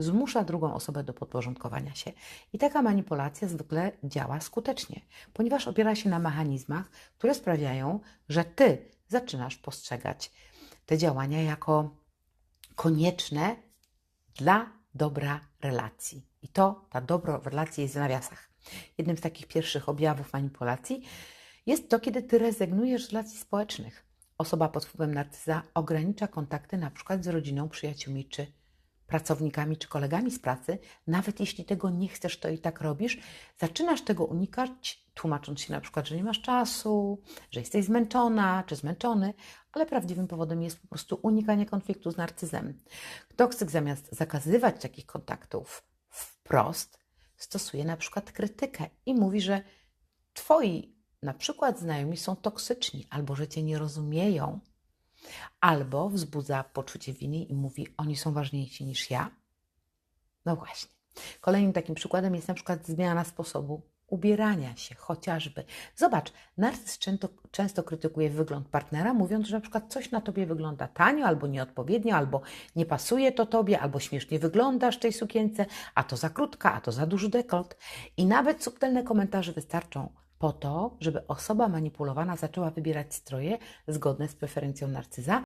zmusza drugą osobę do podporządkowania się. I taka manipulacja zwykle działa skutecznie, ponieważ opiera się na mechanizmach, które sprawiają, że ty zaczynasz postrzegać te działania jako konieczne dla dobra relacji. I to, ta dobro w relacji jest w nawiasach. Jednym z takich pierwszych objawów manipulacji jest to, kiedy ty rezygnujesz z relacji społecznych. Osoba pod wpływem narcyza ogranicza kontakty na przykład z rodziną, przyjaciółmi czy pracownikami czy kolegami z pracy, nawet jeśli tego nie chcesz, to i tak robisz, zaczynasz tego unikać, tłumacząc się na przykład, że nie masz czasu, że jesteś zmęczona czy zmęczony, ale prawdziwym powodem jest po prostu unikanie konfliktu z narcyzem. Toksyk zamiast zakazywać takich kontaktów wprost, stosuje na przykład krytykę i mówi, że twoi na przykład znajomi są toksyczni albo że cię nie rozumieją, albo wzbudza poczucie winy i mówi, oni są ważniejsi niż ja. No właśnie. Kolejnym takim przykładem jest na przykład zmiana sposobu ubierania się, chociażby. Zobacz, narcyz często, często krytykuje wygląd partnera, mówiąc, że na przykład coś na tobie wygląda tanio, albo nieodpowiednio, albo nie pasuje to tobie, albo śmiesznie wyglądasz w tej sukience, a to za krótka, a to za duży dekolt. I nawet subtelne komentarze wystarczą po to, żeby osoba manipulowana zaczęła wybierać stroje zgodne z preferencją narcyza,